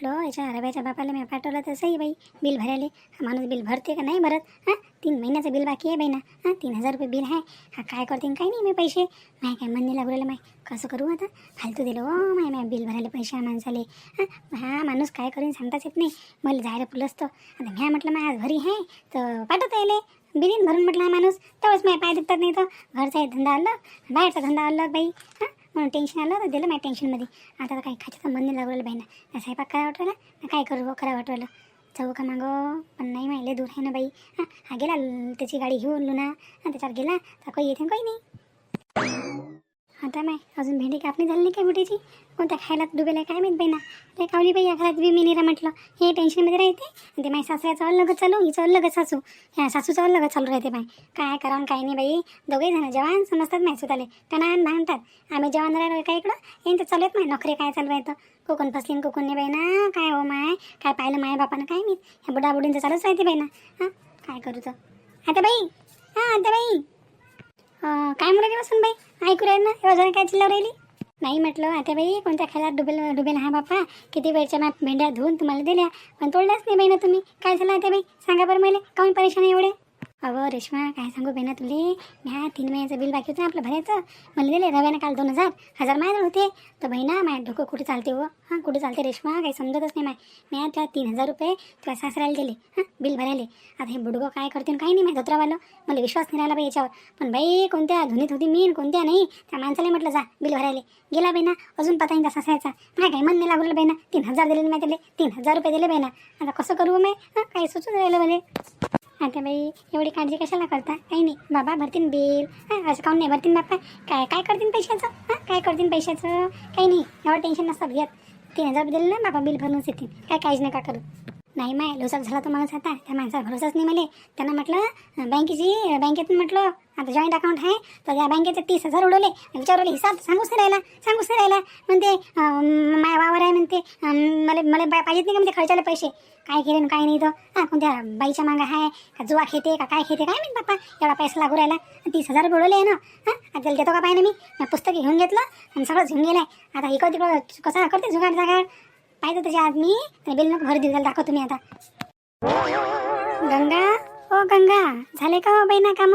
म्हटलं याच्या रव्याच्या बापाला मी पाठवलं तसंही बाई बिल भरायले. हा माणूस बिल भरते का? नाही भरत. हां तीन महिन्याचं बिल बाकी आहे बाई ना हां तीन हजार रुपये बिल आहे. हा काय करते काय नाही मी पैसे? माय काय म्हणणे लागू राहिलं माय. कसं करू आता? फालतू दिलं. ओ माय माय बिल भरायला पैसे हा माणसाले. हां हा माणूस काय करीन सांगताच येत नाही. मला जायला पुलसतं आता म्या म्हटलं माय आज घरी आहे तर पाठवता येईल. बिलीन भरून म्हटलं हा माणूस. तेवढंच माय पाय दुखतात नाही तर. घरचा धंदा आलं बाहेरचा धंदा आलं बाई. हां म्हणून टेन्शन आलं तर दिलं माझ्या टेन्शनमध्ये आता तर काही खायचं मन नाही लागलेलं बाई ना स्वयंपाक करा वाटलं ना काय करू बुवा, करा वाटवलं जाऊ का मागं? पण नाही माहिले दूर आहे ना बाई. हां हा गेला त्याची गाडी घेऊन लुना. त्याच्यावर गेला तर काही येते काही नाही. आता नाही अजून भेंडी कापणी झाली नाही काय बुटीची कोणत्या खायला डुबेला काय माहीत बाई ना ते कावली बाई या घरात बी मी निरा म्हटलं हे टेन्शनमध्ये राहते आणि ते माझ्या सासऱ्याचं अलगच चालू हिचं अलगच सासू। ह्या सासूचं अलगच चालू राहते बाई काय करावं काय नाही बाई दोघे जण जवान समजतात नाही स्वतःले त्यांना भांडतात आम्ही जवान राहिलो काय इकडं? यांचं चालू आहेत माय नोकरी काय चालू आहे तर कोकण फसली कोकणने नाही बाई ना काय हो माय काय पाहिलं माय बापानं काय मी ह्या बुडाबुडींचं चालूच राहते बाई ना हां काय करू तर आता बाई हां आता बाई काय म्हणत बसून बाई ऐकू राहील ना? एवढं काय चिल्लावर राहिली? नाही म्हटलं आता बाई कोणत्या खायला डुबेल डुबेल हा बापा? किती वेळच्या मॅप भेंड्या धुवून तुम्हाला दिल्या. पण तोडल्याच नाही बाई ना तुम्ही. काय झालं आता बाई? सांगा बरं मला. काऊन परेशान आहे एवढे? अहो रेश्मा काय सांगू बेना तुले? ह्या तीन महिन्याचं बिल बाकी होतं आपलं भरायचं. मला दिले रव्यानं काल दोन हजार. हजार माझ्याजवळ होते. तर बहिणा माझ्या डोकं कुठे चालते हो? हां कुठे चालते रेश्मा? काही समजतच नाही माय. मी त्या तीन हजार रुपये तुला सासऱ्याला दिले. हां बिल भरायले. आता हे बुडगो काय करते काही नाही माहीत धोत्रावालं. मला विश्वास नाही राहिला बाई याच्यावर. पण बाई कोणत्या धुनीत होती मी कोणत्या नाही? त्या माणसाला म्हटलं जा बिल भरायले. गेला बाई अजून पता नाही तसा नाही काही मन नाही लागलं बाई तीन हजार दिले माहिती तीन हजार रुपये दिले बाई आता कसं करू हो मी हां काही सुचून राहिलं मला. आता बाई एवढी काळजी कशाला करता? काही नाही. बाबा भरतीन बिल. हां असं काऊन नाही भरतीन बाप्पा? काय काय करतीन पैशाचं? हां काय करतीन पैशाचं? काही नाही. एवढं टेन्शन नसतं घेत. तीन हजार दिले ना बाबा बिल भरूनच येतील. काय काळजी नका करू. नाही माय लोसाक झाला तर माणूस आता. त्या माणसावर भरोसाच नाही मला. त्यांना म्हटलं बँकेची बँकेतून म्हटलं आता जॉईंट अकाउंट आहे तर त्या बँकेचे तीस हजार उडवले. विचारवले हिसाब सांगूच नाही राहिला सांगूच नाही राहिला. म्हणते अं, माय वावर आहे म्हणते मला मला पाहिजेत नाही का म्हणते खर्चाले पैसे? काय केलं काय नाही तर हा कोणत्या बाईच्या मागं आहे का जुवा खेते का काय खेते काय माहीत बाप्पा एवढा पैसा लागू राहिला. तीस हजार रुपये आहे ना हां त्याला देतो का पाहिजे मी? पुस्तके घेऊन घेतलं आणि सगळं घेऊन गेलं आहे आता इकडं तिकडं कसा करते जुगाड जागाड? पाहिजे त्याच्या आज मी बिल नको भर देऊ त्याला दाखवतो मी आता. गंगा ओ गंगा झाले का हो बाई काम?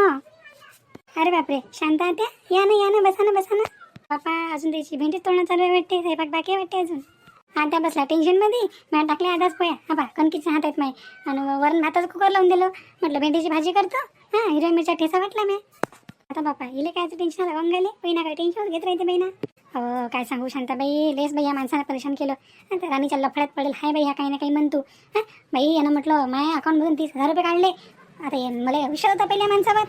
अरे बापरे शांत आत्या या ना या ना बसा ना बसा ना. बापा अजून त्याची भेंडी तोडणं चालू आहे वाटते स्वयंपाक बाकी वाटते अजून? आता बसला टेन्शनमध्ये मी टाकले आताच पोया. हा पा कणकीचे हात आहेत माय. आणि वरण भाताचं कुकर लावून दिलं. म्हटलं भेंडीची भाजी करतो. हां हिरव्या मिरच्या ठेसा वाटला मी आता बापा इले कायचं टेन्शन आलं? गंगाले पहिना काय टेन्शन घेत राहते बहिणा. हो काय सांगू शांताबाई? लेस बाई या माणसानं परेशान केलं. आणि राणीच्या लफड्यात पडेल. हाय बाई ह्या काही ना काही म्हणतो. हां बाई यानं म्हटलं माझ्या अकाउंटमधून तीस हजार रुपये काढले. आता मला विषय होता पहिल्या माणसावर.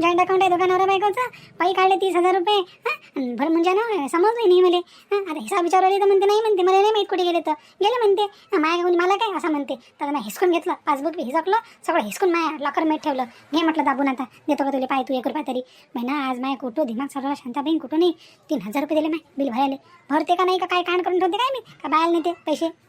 जॉईंट अकाउंट आहे दुकानावर बायकोचं. बाई काढले तीस हजार रुपये. हा भर म्हणजे ना समजले नाही मला. हां आता हिसाब विचारले तर म्हणते नाही म्हणते मला नाही माहीत कुठे गेले तर. गेले म्हणते. माया माझ्या मला काय? असं म्हणते. तर मी हिसकून घेतलं. पासबुक बी हिसकलं. सगळं हिसकून माया लॉकर मेट ठेवलं. घे म्हटलं दाबून आता. देतो का तुला? पाय तू एक रुपया तरी. महिना आज माया कुठं? दिमाग चालवला शांताबाई कुठं नाही? तीन हजार रुपये दिले माय. बिल भरायले. भरते का नाही? का काय कांड करून ठेवते काय मी? का बायाला नाही ते पैसे?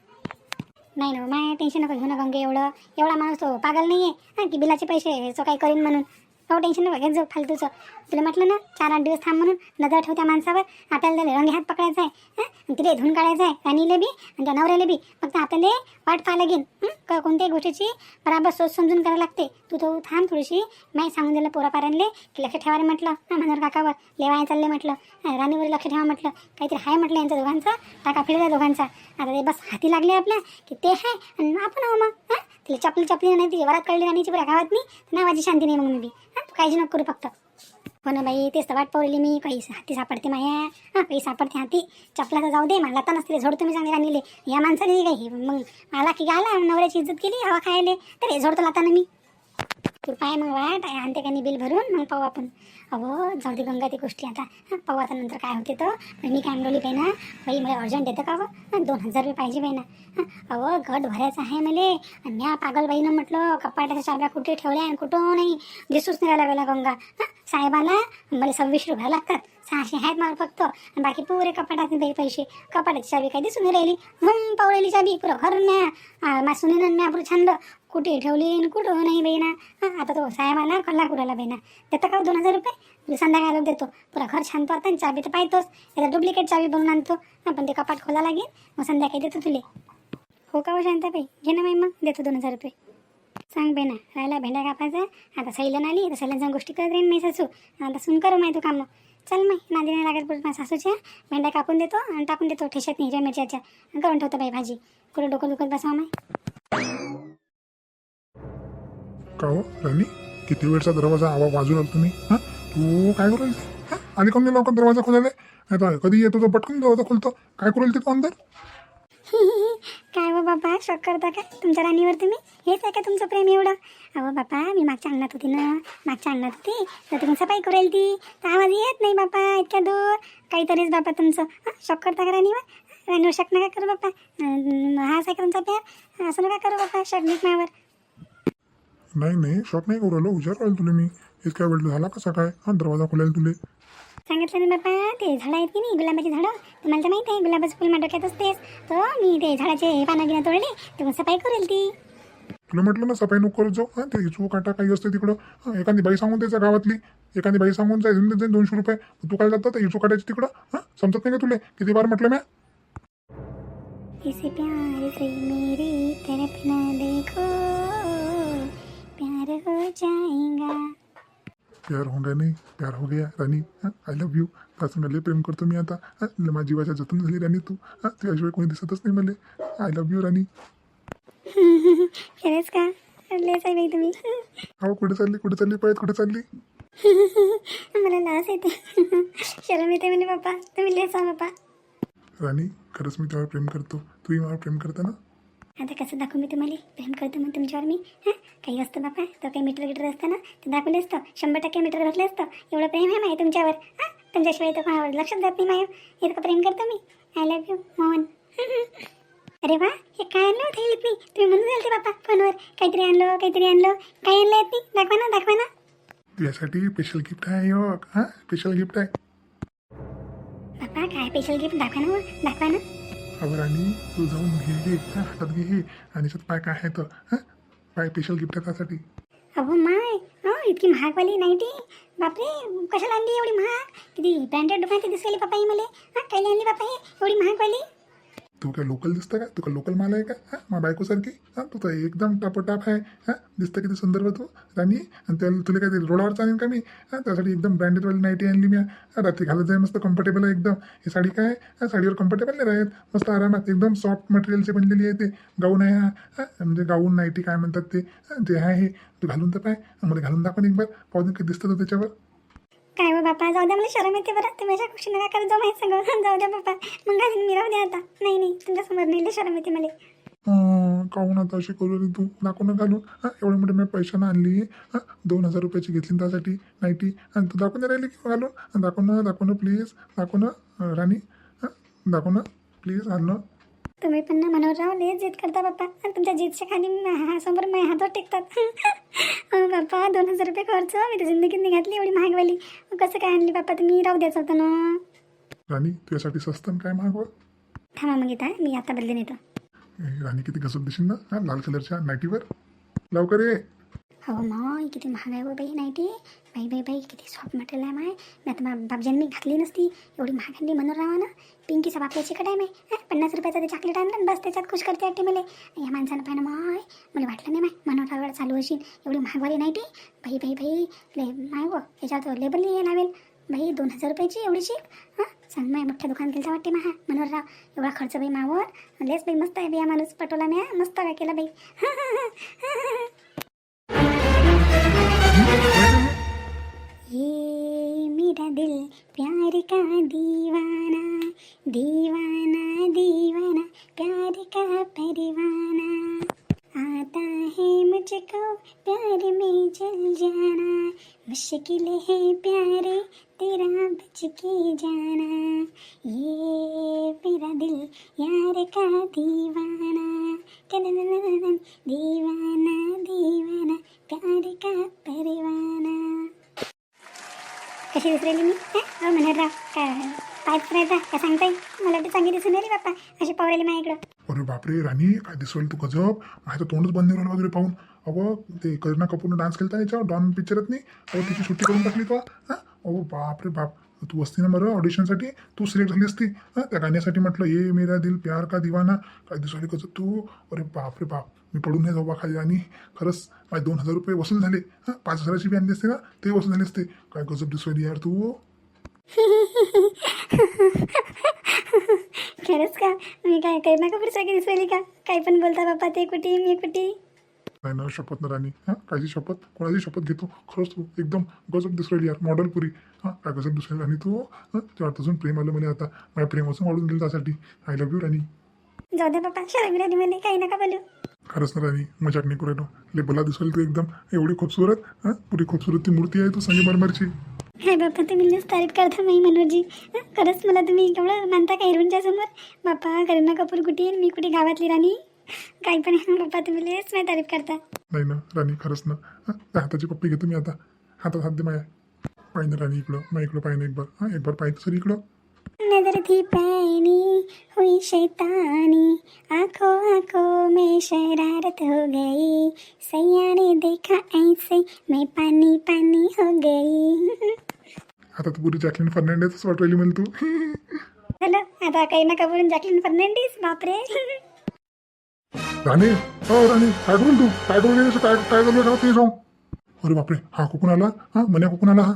नाही ना माय टेन्शन नको घेऊ ना एवढं. एवढा माणूस तो पागल नाही आहे की बिलाचे पैसे याचं काही करीन म्हणून. काही टेन्शन नको घेत जाऊ फालतूचं तुला म्हटलं ना चार आठ दिवस थांब म्हणून नजर ठेव त्या माणसावर. आपल्याला त्याला रंगे हात पकडायचा आहे आणि तिथे धुवून काढायचं आहे राणीले बी आणि त्या नवऱ्याला बी. फक्त आपल्याला वाट पाहायला लागेल का कोणत्याही गोष्टीची बराबर सोच समजून करायला लागते. तू तो थांब थोडीशी. मी सांगून दिलं पोरापाऱ्यांले की लक्ष ठेवा रे म्हटलं. हां मनोहर काकावर. लेवाय चालले म्हटलं. राणीवर लक्ष ठेवा म्हटलं. काहीतरी आहे म्हटलं यांचं दोघांचा. टाका फिरला दोघांचा. आता ते बस हाती लागले आपल्या की ते आहे आणि आपण आहो मग तिला चपली चपली नाही ती वरात कळली राणीची पुऱ्या गावात नाही नावाची शांती नाही मग मी बी. काळजी नको करू फक्त. हो ना बाई तेच तर वाट पावलेली मी. काही हाती सापडते माया. हां काही सापडते हाती. चपलाचं जाऊ दे. मला तर नसते झोडतो मी चांगली राणीले या माणसाने काही. मग मला की गाला नवऱ्याची इज्जत केली हवा खायले. तर हे झोडतो लाताना मी. तू पाय मग वाट आणते का नाही बिल भरून? मग पाहू आपण. अहो जाऊ दे गंगा ती गोष्टी आता. पाहू आता नंतर काय होते तर. मी काय म्हणली पाहिजे ना बाई मला अर्जंट येतं का हो? हं? दोन हजार रुपये पाहिजे बाई ना अहो गट भरायचा आहे मले. म्या पागल बाईनं म्हटलं कपाटाच्या चाब्या कुठे ठेवल्या आणि कुठं नाही? दिसूच नाही राहिला वेळेला गंगा. हं, साहेबाला मला सव्वीस रुपये लागतात. सहाशे आहेत मला फक्त. आणि बाकी पुरे कपाटात नाही पैसे. कपाटाची चाबी काय दिसून राहिली? म्हणून पावलेली चाबी पुरं घर म्या मा सुनीन म्या पुरं कुठे ठेवली आणि कुठं नाही बाई ना? हं, आता तो साहेब आला कल्ला कुराला बाई ना. का हो दोन हजार रुपये? संध्याकाळला देतो. पुरा घर छान तो आणि चाबी तर पाहतोच याचा डुप्लिकेट चाबी बनवून आणतो. हां पण ते कपाट खोला लागेल. मग संध्याकाळी देतो तुले. हो का हो शांताबाई घे ना बाई मग. देतो दोन हजार रुपये. सांग बहिणा राहिला भेंड्या कापायचा. आता सैलन आली. तर सैलन जाऊन गोष्टी करत राहीन मी सासू. आता सुन करू माहिती कामं. चल मग नादी नाही लागत पुढे माझ्या सासूच्या. भेंड्या कापून देतो आणि टाकून देतो ठेशात हिरव्या मिरच्याच्या. करून ठेवतो बाई भाजी. कुठं डोकं दुखत बसवा माय? का हो राणी? किती वेळचा दरवाजा आवा वाजून आला तुम्ही? हां? तू काय करू राहिली? हां? आली कोण लवकर दरवाजा खोलायला आता कधी येतो तो पटकन दरवाजा खोलतो. काय करू राहिली तू अंदर? काय हो बाबा शॉक करता काय तुमच्या राणीवर तुम्ही? हेच आहे का तुमचं प्रेम एवढं? अहो बाबा मी मागच्या अंगणात होती ना. मागच्या अंगणात होती. तर तुम्ही सफाई करेल ती. तर आवाज येत नाही बापा इतक्या दूर. काहीतरीच बापा तुमचं. हं? शॉक करता का राणीवर? राणीवर शक नका करू बाप्पा हा हाच आहे का तुमचा प्यार. असं नका करू बाप्पा शक नीट नाही नाही. शॉक नाही करू राहिलो. विचार राहिलो तुला मी. इतक्या वेळ झाला कसा काय? हां दरवाजा खोलायला तुले. सांगितलं ना बापा ते झाडं आहेत की नाही? गुलाबाची झाडं. तुम्हाला तर माहिती आहे गुलाबाचं फुल माझ्या डोक्यात असतेच तर मी ते झाडाचे पानं गिनं तोडले. तर सफाई करेल ती. तुला म्हटलं ना सफाई नको करत जाऊ. हां ते इचू काटा काही असते तिकडं. हां एखादी बाई सांगून द्यायचा गावातली. एखादी बाई सांगून जाय देऊन देते दोनशे रुपये. तू काय जातं ते इचू काटायची तिकडं. हां समजत नाही का तुले? किती बार म्हटलं म्या? इसे प्यार से मेरी तरफ न देखो. प्यार हो जाएगा प्यार हो गया नाही प्यार हो गया राणी आय लव्ह यू लय प्रेम करतो मी आता। हां माझ्या जीवाच्या जतन झाली राणी तू। हां तुझ्याशिवाय कोणी दिसतच नाही मला। आय लव्ह यू राणी खरंच का? लेच आहे बाई तुम्ही. अहो कुठे चालली कुठे चालली पळत कुठे चालली? मला लास येते. शरम येते म्हणे बाप्पा तुम्ही लेच आहे बाप्पा राणी खरंच मी तुझ्यावर प्रेम करतो. तूही मला प्रेम करता ना? आता कसं दाखवू मी तुम्हाला प्रेम करतो मग तुमच्यावर मी हां? काही असतं बापा. तर काही मीटर गिटर असतं ना ते दाखवले असतं शंभर टक्के मीटर घातलं असतं. एवढं प्रेम आहे माहिती तुमच्यावर हां? तुमच्याशिवाय तर कोणावर लक्षात जात नाही माय. इतकं प्रेम करतो मी. I love you Mohan. अरे वा हे काय आणलं होतं हे मी तुम्ही म्हणून झालते बापा फोनवर. काहीतरी आणलं काहीतरी आणलं. काय आणलं आहेत ती? दाखवा ना दाखवा ना. तुझ्यासाठी स्पेशल गिफ्ट आहे हो हां? स्पेशल गिफ्ट आहे. बापा काय स्पेशल गिफ्ट दाखवा ना दाखवा ना. अहो राणी तू जाऊन घे घे हां हातात घे हे आणि त्यात पाय काय आहे तर हां? पाय स्पेशल गिफ्ट आहे त्यासाठी? अहो माय. हो इतकी महागवाली नाईटी बापरे कशाला आणली एवढी महाग? किती ब्रँडेड दुकानात दिसली पप्पा ही मला. हा काय आणली बापा हे एवढी महागवाली? तू काय लोकल दिसतं का तू लोकल माल आहे का? हां माझ्या बायकोसारखी हां तू तर एकदम टापोटाप आहे. हां दिसतं किती सुंदर बा तू राणी. आणि त्याला तुला काय ते रोडावर चालेल का मी? हां त्यासाठी एकदम ब्रँडेडवाली नाईटी आणली मी. रात्री घालत जाय मस्त कम्फर्टेबल आहे एकदम. ही साडी काय? हां साडीवर कम्फर्टेबल नाही राहत. मस्त आरामात एकदम सॉफ्ट मटेरियलची बनलेली आहे ते. गाऊन आहे हा. हां म्हणजे गाऊन नाईटी काय म्हणतात ते? ते आहे तू घालून तर पाय. मला घालून दाखव एक बार पाहून किती दिसतं त्याच्यावर. काय हो बापा? जाऊ द्या मला शरम येते बरं. तुम्ही अशा गोष्टी नका करत जाऊ माहीत सगळं. जाऊ द्या बापा. मग घालून मी राहू द्या आता. नाही नाही. तुमच्यासमोर नाही. लय शरम येते मला. काहून हो आता अशी करू रे तू? नाको ना घालून हां एवढे मोठे मी पैशानं आणली. हां दोन हजार रुपयाची घेतली त्यासाठी. नाईटी आणि तू दाखवून राहिली की घालून? अं, दाखव ना दाखव ना प्लीज दाखव ना राणी. हां दाखव ना प्लीज आणलं तुम्ही पण ना मनोहर राव लय जिद करता बाप्पा. आणि तुमच्या जिदच्या खाली हा- समोर माझ्या हातवर टेकतात. बाप्पा दोन हजार रुपये खर्च. मी तर जिंदगीत नाही घातली एवढी महागवाली कसं काय आणली बाप्पा तुम्ही? राहू द्यायचं होतं ना. राणी तुझ्यासाठी स्वस्त काय मागवं थांबा मग इथं मी आता बदलून येतो राणी किती घसत दिसेल ना? लाल कलरच्या नाईटीवर लवकर ये. अहो मग किती महाग आहे बाई नाही ते बाई बाई बाई किती सॉफ्ट मटेरियल आहे माय मी आता बा- बापजांनी घातली नसती एवढी महाग आणली मनोहर ना पिंकीचा बापल्याची कडे आहे माय पन्नास रुपयाचा ते चॉकलेट आणलं बस त्याच्यात खुश करते वाटते मला या माणसानं पाहिलं माय मला वाटलं नाही माय मनोहर चालू असेल एवढी महागाई नाही ते बाई बाई बाई ले माय गो त्याच्यावर लेबल हे लावेल बाई दोन हजार रुपयाची एवढीशी हां सांग माय मोठ्या दुकान केलं वाटते महा मनोहर राव एवढा खर्च बाई मावर लेस बाई मस्त आहे बाई हा माणूस पटोला मी मस्त काय केला बाई ये मेरा दिल प्यार का दीवाना दीवाना दीवाना प्यार का परवाना। आता है मुझको प्यार में जल जाना। मुश्किल है प्यारे तेरा बच के जाना। ये मेरा दिल यार का दीवाना। दीवाना दीवाना प्यार का परवाना। कशी विसरली मी? हं? अहो म्हणत राव काय पाय फिरायचा काय सांगताय? मला वाटतं चांगली दिसून रे बाप्पा. अशी पावरेली माझ्याकडं. अरे बापरे राणी काय दिसवली तू गजब? माझं तोंडच बंद नाही राहिलं वगैरे पाहून. अहो ते करीना कपूरनं डान्स केलता याच्यावर डॉन पिक्चरात नाही अहो तिची सुट्टी करून टाकली तो. हां? अहो बापरे बाप. तू असती ना बरं ऑडिशनसाठी तू सिलेक्ट झाली असती. हां? त्या गाण्यासाठी म्हटलं ये मेरा दिल प्यार का दिवाना. काय दिवसाली कसं तू? अरे बाप रे बाप. मी पडून नाही जाऊ बा खाली. आणि खरंच माझे दोन हजार रुपये वसूल झाले. हां? पाच हजाराची बी आणली असते ना? ते वसूल झाले असते. काय गजब दिसवली यार तू. खरंच का? मी काय करीना कपूर सगळी दिसवली का? काय पण बोलता बाप्पा ते कुठे मी कुठे? नाही ना शपथ ना राणी. हां कायची शपथ कोणाची शपथ घेतो. खरंच तू एकदम गजब दिसवायली यार मॉडेल पुरी. हां काय गजब दिसवायली आणि तू. हां त्या अजून प्रेम आलं मला आता. माझ्या प्रेम असं वाढून गेलं त्यासाठी. I love you Rani. जाऊ दे बाप्पा शर्मिला मला काही नका बोलू. खरंच ना राणी मजाक नाही करू ले भला दिसवायला तू एकदम. एवढी खूपसुरत हां पुरी खूपसुरत ती मूर्ती आहे तू संगमरमरची हाय बाप्पा तुम्ही लस तारीफ करता नाही मनोजी. हं, खरंच मला तुम्ही केवढं मानता का हिरोईनच्या समोर बाप्पा करीना कपूर कुठे? मी कुठे गावातली राणी? काही पण बाप्पा तुम्ही लस नाही तारीफ करता. नाही ना राणी खरंच ना. हां त्या हाताची पप्पी घेतो मी आता. हातात हात दे माया. पाहिजे राणी इकडं. मग इकडं पाहिजे एक बार. हां एक बार पाहिजे सर इकडं. नजर थी पैनी हुई शैतानी. आंखों आंखों में शरारत हो गई. सैया ने देखा ऐसे मैं पानी पानी हो गई. आता तू पुरी जॅकलिन फर्नांडेसच वाटवली मला तू. झालं आता काही नका बोलून जॅकलिन फर्नांडिस बापरे. राणे हो राणी काय करून तू? काय करून गेली? काय काय झालं का ते जाऊ अरे बापरे हा कुकून आला? हा मन्या कुकून आला? हा.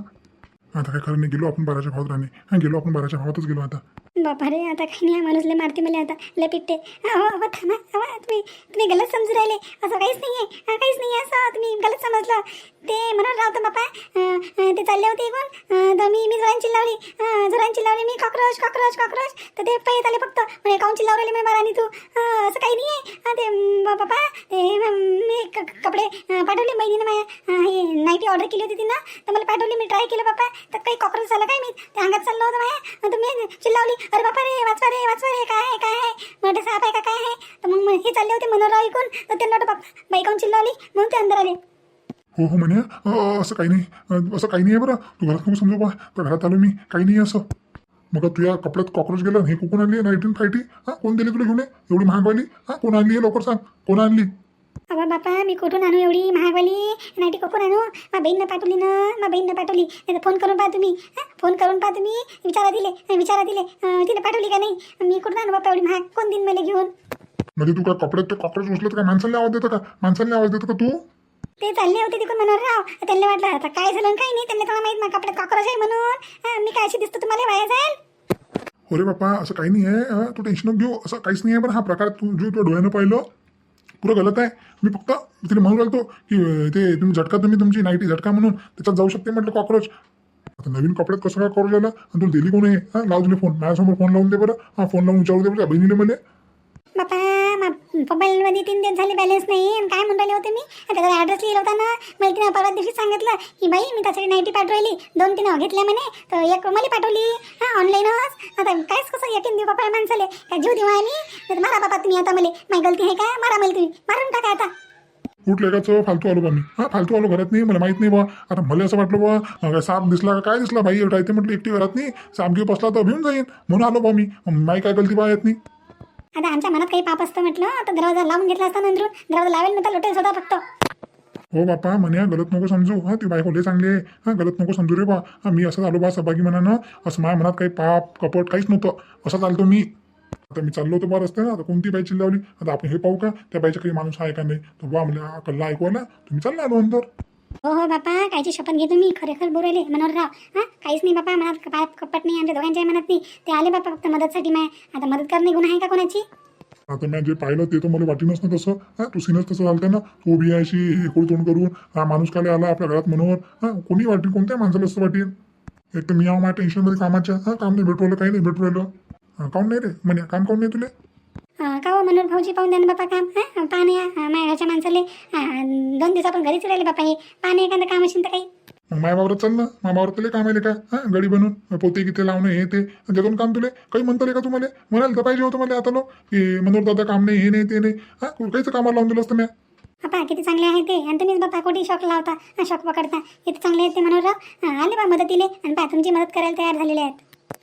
आता काय खरं नाही गेलो आपण बाराच्या भावात राणे. हा गेलो आपण बाराच्या भावातच गेलो आता. बापा रे आता काही नाही माणूसले मारते मला आता लय पिट्टे हो, हो, थांबा अहो तुम्ही तुम्ही गलत समजू राहिले. असं काहीच नाही आहे काहीच नाही आहे असं तुम्ही गलत समजलं. ते म्हणून राहतो बापा ते चालले होते इकडून. तर मी मी जोरांची लावली जोरांची लावली मी कॉक्रोच कॉक्रोच कॉक्रोच तर ते पळत आले फक्त. म्हणे काऊन चिल्लावर राहिले मी मारानी तू? असं काही नाही आहे ते बा- बापा ते मी कपडे पाठवले बहिणीनं माझ्या हे नाईटी ऑर्डर केली होती तिनं. तर मला पाठवली मी ट्राय केलं बापा. तर काही कॉक्रोच झालं काय मी ते अंगात चाललं होतं माझ्या. तर मी चिल्लावली. अरे बापा रे वाचवा रे वाचवा रे काय आहे काय आहे? मोठे साप आहे का काय आहे? तर मग हे चालले होते मनोहरराव ऐकून तर त्यांना बाप बाई काऊन चिल्लावली म्हणून ते अंदर आले. हो हो म्हणे. अ, असं काही नाही. अ, असं काही नाही आहे बरं. तू घरात नको समजू बा तर घरात आलो मी. काही नाही आहे असं. मग तुझ्या कपड्यात कॉक्रोच गेला हे कोण आणली नाईटीन फायटी हा कोण दिली तुला घेऊन ये? एवढी महागवाली हा कोण आणली आहे? लवकर सांग. कोण आणली? अबा बापा मी कुठून आणू एवढी महागवाली? नाईटी कुठून आणू? मा बहीणनं पाठवली ना मा बहीणनं पाठवली. नाही फोन करून पहा तुम्ही. हं? फोन करून पहा तुम्ही. विचारा दिले विचारा दिले तिने पाठवली का नाही? मी कुठून आणू बापा एवढी महाग? कोण दिन मला घेऊन? म्हणजे तू काय कपड्यात ते कॉक्रोच उचलत का? माणसाला आवाज देतो का? माणसाला आवाज देतो का तू? ते चालले होते तिकडून मनोहरराव त्यांना वाटलं आता काय झालं काही नाही? त्यांना थोडं माहीत मग कपड्यात कॉक्रोच आहे म्हणून. हं, मी काय अशी दिसतो तुम्हाला वाया जाईल अरे बापा असं काही नाही आहे. तू टेन्शन घेऊ. असं काहीच नाही आहे बरं हा प्रकार तू जो तुझ्या डोळ्यानं पाहिलं पुरं गलत आहे. मी फक्त तिला म्हणून राहिलो की ते तुम्ही झटका तुम्ही तुमची नाईटी झटका म्हणून त्याच्यात जाऊ शकते म्हटलं कॉक्रोच. आता नवीन कपड्यात कसं काय करू आला? आणि तुला दिली कोण आहे? हा लाव तुला फोन. माझ्यासमोर फोन लावून दे बरं. हा फोन लावून विचारू दे बरं. बहिणीने मला. मोबाईलमध्ये तीन दिवस झाले बॅलन्स नाही आणि काय म्हणून राहिले होते मी? त्याचा ॲड्रेस लिहिला होता ना. मला तिने परवा दिवशी सांगितलं की बाई मी त्यासाठी नाईटी पाठवली. दोन तीन घेतल्या म्हणे. तर एक मला पाठवली. हां ऑनलाईनच आता कायच कसं यकीन देऊ बापा माणसाले. काय जीव देऊ आणि? मारा बाबा तुम्ही आता मला. माझी गलती आहे का? मारा मला तुम्ही. मारून टाका आता. कुठल्या एकाचं फालतू आलो बा मी. हा फालतू आलो घरात नाही. मला माहीत नाही बा. आता मला असं वाटलं बा काय साप दिसला काय दिसला बाई? राहते म्हटलं एकटी घरात नाही. साप घेऊ बसला तर भिऊन जाईन. म्हणून आलो बा मी. माई काय गलती बा येत नाही आता आमच्या मनात काही पाप असतं म्हटलं तर दरवाजा लावून घेतला असता नंतर दरवाजा लावेल नंतर लोटेल स्वतः फक्त. हो बापा म्हणे गलत नको समजू. हा ती बायको लय चांगली आहे. हा गलत नको समजू रे बा. हा मी असं आलो बा सबागी मनानं. असं माझ्या मनात काही पाप कपट काहीच नव्हतं. असं चालतो मी. आता मी चाललो होतो बा रस्त्यानं. आता कोणती बाई चिल्लावली? आता आपण हे पाहू का? त्या बाईचा काही माणूस आहे का नाही? तो बा मला कल्ला ऐकू आला. तुम्ही चालला आलो अंदर. हो हो बापा कायची शपथ घेतो मी. खरेखर बोलले मनोहरराव हां काहीच नाही बापा मनात पाप कपट नाही आमच्या दोघांच्या मनात नाही. ते आले बापा फक्त मदतसाठी माय. आता मदत करणे गुन्हा आहे का कोणाची? आता मी जे पाहिलं ते तर मला वाटेनच ना तसं. हा तू सीनच तसं झालं ना? तू उभी आहे तोंड करून. हा माणूस काले आला आपल्या घरात मनोहर. हा कोणी वाटेल कोणत्या माणसाला असं वाटेल एक तर मी आहो माझ्या टेन्शनमध्ये कामाच्या. हा काम नाही भेटवलं काही नाही भेटवलं काम काऊन नाही रे. म्हणे काम काऊन नाही तुला? का हो मनोहर भाऊजी पाहून द्या ना बापा काम हां? पाहणे अं, माझ्या घरच्या माणसाले. दोन दिवस आपण घरीच राहिले बापा हे. पाहणे एखादं काम असेल तर काही. मग चाल ना. वावरात तुला काम आले का? हा गडी बनवून पोते किती लावणं हे ते. त्यातून काम तुले. काही म्हणता का तुम्हाला? म्हणाल तर पाहिजे होतं मला आता लो की मनोहर दादा काम नाही हे नाही ते नाही. हा काहीच कामाला लावून दिलं असतं मी बापा किती चांगले आहे ते. आणि तुम्हीच बापा कोठी शॉक लावता? शॉक पकडता. किती चांगले आहेत ते मनोहरराव आले बा मदतीले. आणि पहा तुमची मदत करायला तयार झालेले आहेत.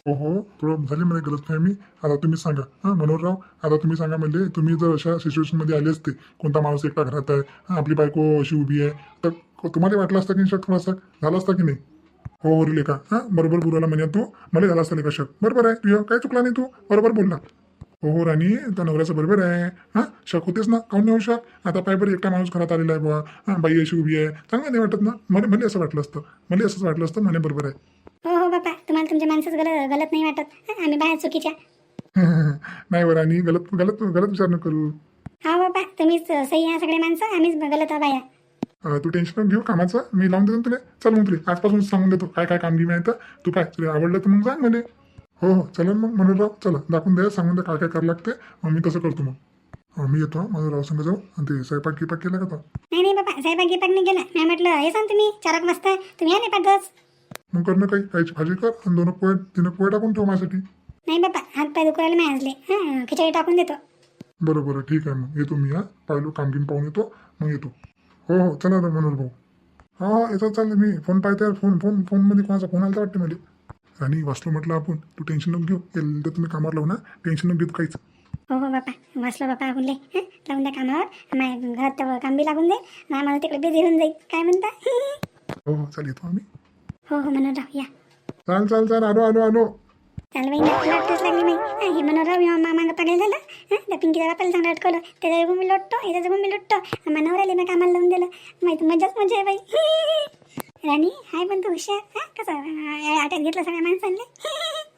हो हो थोडं झाली म्हणे गलत फहमी आता तुम्ही सांगा. हां मनोहरराव आता तुम्ही सांगा म्हणजे तुम्ही जर अशा सिच्युएशनमध्ये आले असते कोणता माणूस एकटा घरात आहे हां आपली बायको अशी उभी आहे तर तुम्हाला वाटलं असतं की शक थोडासा? झाला असता की नाही? हो हो लेका हां बरोबर बोलायला म्हणे तू. मला झाला असता लेका शक. बरोबर आहे तुझ्या काय चुकला नाही तू. बरोबर बोलला. हो हो राणी त्या नवऱ्याचं बरोबर आहे. हां शक होतेच ना. काऊन नाही होऊ शक आता पाय बरं एकटा माणूस घरात आलेला आहे बुवा. हां बाई अशी उभी आहे. चांगलं नाही वाटत ना? मला मला असं वाटलं असतं. मला असंच वाटलं असतं. म्हणे बरोबर आहे. तुम्हाला तुमच्या माणसाच गलत गलत नाही वाटत. आम्ही बाहेर चुकीच्या. नाही बरं राणी गलत गलत गलत विचार न करू. हा बापा तुम्हीच सही आहे सगळे माणसं आम्हीच गलत आहे बाया. अं, तू टेन्शन घेऊ कामाचं मी लावून देतो ना तुला. चल मग तुला आजपासून सांगून देतो काय काय काम गिम आहे तर. तू काय तुला आवडलं तर मग सांग म्हणे हो हो चला मग मनोहरराव चला दाखवून द्या सांगून द्या काय काय करावं लागते मग मी तसं करतो मग. अं, मी येतो मनोहरराव संग जाऊ आणि ते स्वयंपाक गिपाक केला का तो? नाही नाही बापा साहेब गिपाक नाही गेला मी म्हटलं हे सांग तुम्ही चार एक वाजता तुम्ही आले पाठवच मग कर ना काही काहीची भाजी कर आणि दोन पोहे तिनं पोहे टाकून ठेव माझ्यासाठी. नाही बापा हात पाय दुखायला मी आजले. हां खिचडी टाकून देतो. बरं बरं ठीक आहे मग. येतो मी हा. पाहिलो काम गिम पाहून येतो मग येतो. हो हो चला ना मनोहर भाऊ. हा हा येतो चाललं मी फोन पाहते यार फोन फोन फोनमध्ये कोणाचा फोन आला वाटते मला. राणी वाचलो म्हटलं आपण. तू टेन्शन नको घेऊ. येईल तर तुम्ही कामावर लावू ना. टेन्शन नको घेऊ काहीच. हो हो बापा. वाचलो बापा आपले हं लावून द्या कामावर. माझ्या घरात काम बी लागून जाईल. ना मला तिकडे बिझी होऊन जाईल. काय म्हणता? हो हो चाल येतो आम्ही. हो हो मनोहरराव या. चाल चाल चाल आलो आलो आलो. चाल बाई ना वाटतच लागली माई हं, हे मनोहरराव या मामांना पागल झालं. हं त्या पिंकीच्या बापाला चांगलं अटकवलं त्याच्या मी लोटतो याच्या जगून मी लोटतो मनावर आले मी कामाला लावून दिलं. माहिती मजाच मजा आहे बाई. राणी हाय पण तू हुशार. हा कसं? आट्यात घेतलं सगळ्या माणसांनी.